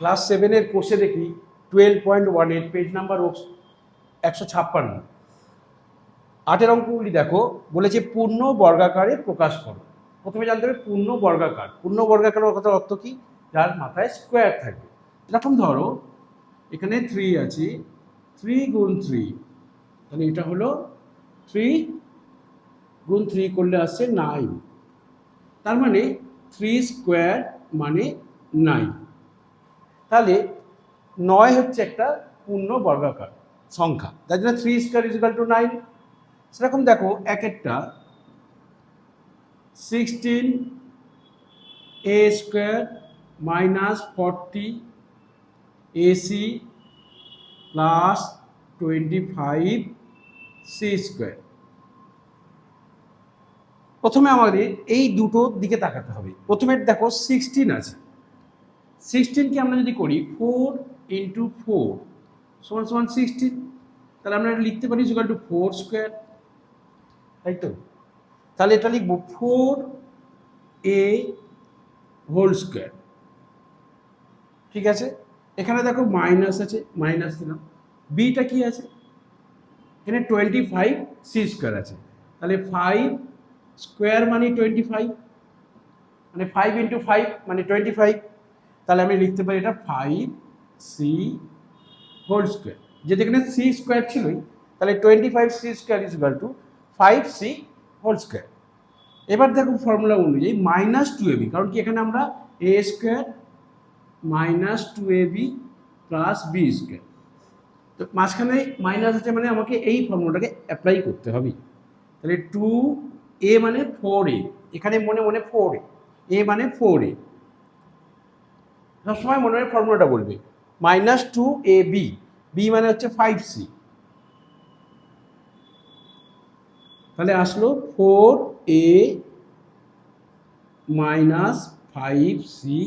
Class সেভেনের কোর্সে দেখি twelve point one eight page number ও একশো ছাপ্পান্ন। আটের অঙ্কগুলি দেখো, বলেছে পূর্ণ বর্গাকারে প্রকাশ করো। প্রথমে জানতে হবে পূর্ণ বর্গাকার। পূর্ণ বর্গাকারের কথার অর্থ কী? যার মাথায় স্কোয়ার থাকবে এরকম ধরো, এখানে থ্রি আছে থ্রি গুণ থ্রি তাহলে এটা হলো থ্রি গুণ থ্রি করলে আসছে নাইন তার মানে থ্রি স্কোয়ার মানে নাইন তাহলে নয় হচ্ছে একটা পূর্ণ বর্গাকার সংখ্যা। তার জন্য three square is equal to nine সেরকম দেখো, এক একটা sixteen A square minus forty AC plus twenty five C square প্রথমে আমাদের এই দুটোর দিকে তাকাতে হবে। প্রথমে দেখো সিক্সটিন আছে। সিক্সটিনকে আমরা যদি করি ফোর ইন্টু ফোর সমান সমান সিক্সটিন তাহলে আমরা এটা লিখতে পারি ইকুয়াল টু ফোর স্কোয়ার তাই তো? তাহলে এটা লিখব ফোর এ হোল স্কোয়ার ঠিক আছে? এখানে দেখো মাইনাস আছে মাইনাস দিলাম। বিটা কি আছে? এখানে টোয়েন্টি ফাইভ সি স্কোয়ার আছে। তাহলে ফাইভ স্কোয়ার মানে টোয়েন্টি ফাইভ মানে ফাইভ ইন্টু ফাইভ মানে টোয়েন্টি ফাইভ তাহলে আমি লিখতে পারি এটা ফাইভ সি হোল স্কোয়ার যেহেতু এখানে সি স্কোয়ার ছিলই, তাহলে twenty five C square is to five C whole square এবার দেখো ফর্মুলা অনুযায়ী মাইনাস টু এবি কারণ কি এখানে আমরা A square minus two AB plus B square তো মাঝখানে মাইনাস আছে মানে আমাকে এই ফর্মুলাটাকে অ্যাপ্লাই করতে হবে। তাহলে টু এ মানে ফোর এ এখানে মনে মনে ফোর এ এ মানে ফোর এ সবসময় মনে হয় ফর্মুলাটা বলবে। Minus two A B B মানে হচ্ছে ফাইভ সি তাহলে আসলো four A minus five C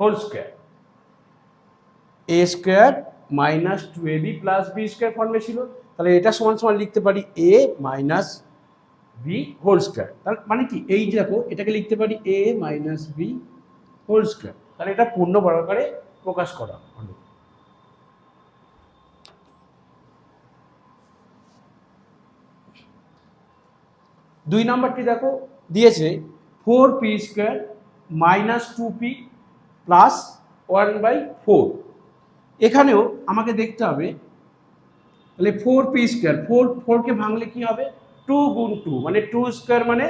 whole square A square minus two A B plus B square ফর্মে ছিল। তাহলে এটা সমান সমান লিখতে পারি A minus B whole square তার মানে কি? এই দেখো, এটাকে লিখতে পারি A minus B whole square তাহলে এটা পূর্ণ বর্গাকারে প্রকাশ করা হলো দুই নম্বরটি দেখো, দিয়েছে four P square minus two P plus one by four এখানেও আমাকে দেখতে হবে, তাহলে ফোর পি স্কোয়ার ফোর ফোরকে ভাঙলে কি হবে? টু গুণ টু মানে টু স্কোয়ার মানে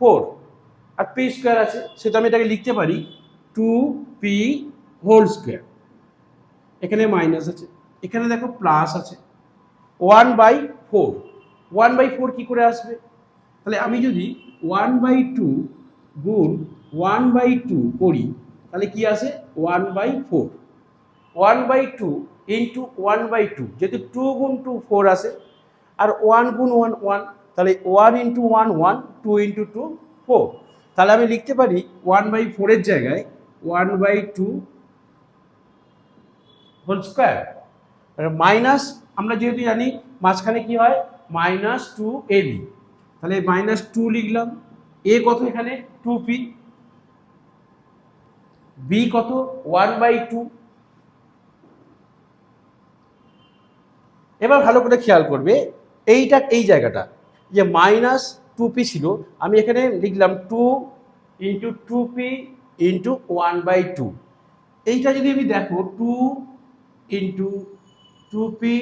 ফোর আর পি স্কোয়ার আছে, সেটা আমি এটাকে লিখতে পারি টু পি হোল স্কোয়ার এখানে মাইনাস আছে। এখানে দেখো প্লাস আছে। One by four one by four কী করে আসবে? তাহলে আমি যদি ওয়ান বাই টু গুণ ওয়ান বাই টু করি, তাহলে কি আসে? One by four one by two into one by two যেহেতু টু গুণ টু ফোর আসে, আর ওয়ান গুণ ওয়ান ওয়ান তাহলে one into one one two into two four তাহলে আমি লিখতে পারি ওয়ান বাই ফোরের জায়গায় one by two whole square minus আমরা যেহেতু জানি মাঝখানে কি হয়? মাইনাস টু এ বি তাহলে মাইনাস টু লিখলাম। এ কত এখানে? টু পি বি কত? ওয়ান বাই টু এবার ভালো করে খেয়াল করবে, এইটা এই জায়গাটা, যে মাইনাস টু পি ছিল, আমি এখানে লিখলাম two into two P into one by two এইটা যদি আমি দেখো two into two P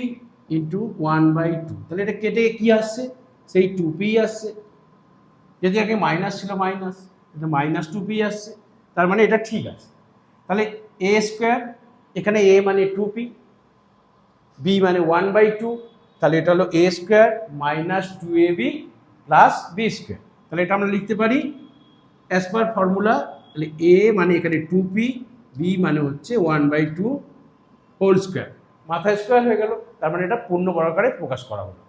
into one by two তাহলে এটা কেটে কি আসছে? সেই টু পি আসছে। যদি আগে মাইনাস ছিল মাইনাস এটা মাইনাস টু পি আসছে। তার মানে এটা ঠিক আছে। তাহলে এ স্কোয়ার এখানে এ মানে টু পি বি মানে ওয়ান বাই টু তাহলে এটা হলো A square minus two A B plus B square তাহলে এটা আমরা লিখতে পারি অ্যাজ পার ফর্মুলা তাহলে এ মানে এখানে টু পি বি মানে হচ্ছে one by two whole square মাথা স্কোয়ার হয়ে গেল, তার মানে এটা পূর্ণ বর্গাকারে প্রকাশ করা হলো।